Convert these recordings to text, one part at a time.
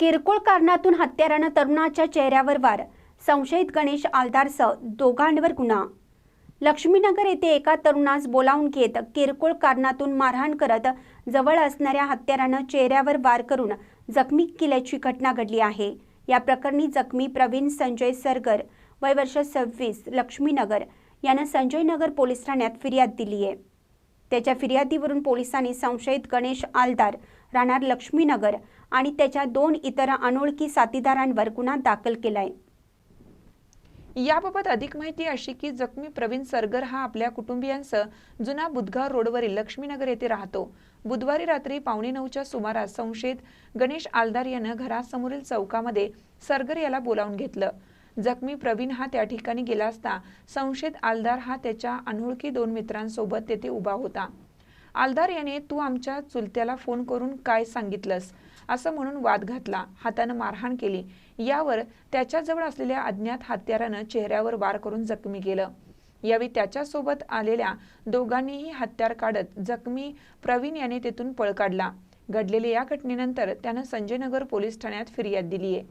किरकोळ कारणातून हत्यारानं तरुणाच्या चेहऱ्यावर वार. संशयित गणेश आलदारसह दोघांवर गुन्हा. लक्ष्मीनगर येथे एका तरुणास बोलावून घेत किरकोळ कारणातून मारहाण करत जवळ असणाऱ्या हत्यारानं चेहऱ्यावर वार करून जखमी केल्याची घटना घडली आहे. या प्रकरणी जखमी प्रवीण संजय सरगर वय वर्ष सव्वीस लक्ष्मीनगर यानं संजय नगर पोलीस ठाण्यात फिर्याद दिली आहे त्याच्या फिर्यादीवरून पोलिसांनी संशयित गणेश आलदार राहणार लक्ष्मीनगर आणि त्याच्या दोन इतर अनोळखी साथीदारांवर गुन्हा दाखल केलाय. याबाबत अधिक माहिती अशी की जखमी प्रवीण सरगर हा आपल्या कुटुंबियांसह जुना बुधगाव रोडवरील लक्ष्मीनगर येथे राहतो. बुधवारी रात्री पावणे नऊच्या सुमारास संशयित गणेश आलदार यानं घरासमोरील चौकामध्ये सरगर याला बोलावून घेतलं. जखमी प्रवीण हा त्या ठिकाणी गेला असता संशयित आलदार हा त्याच्या अनोळखी दोन मित्रांसोबत तेथे उभा होता. आलदार याने तू आमच्या चुलत्याला फोन करून काय सांगितलंस? असं म्हणून वाद घातला. हातानं मारहाण केली. यावर त्याच्याजवळ असलेल्या अज्ञात हत्यारानं चेहऱ्यावर वार करून जखमी केलं. यावेळी त्याच्यासोबत आलेल्या दोघांनीही हत्यार काढत जखमी प्रवीण याने तेथून पळ काढला. घडलेल्या या घटनेनंतर त्यानं संजयनगर पोलीस ठाण्यात फिर्याद दिली आहे.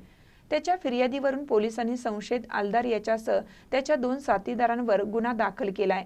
त्याच्या फिर्यादीवरून पोलिसांनी संशयित आलदार याच्यासह त्याच्या दोन साथीदारांवर गुन्हा दाखल केलाय.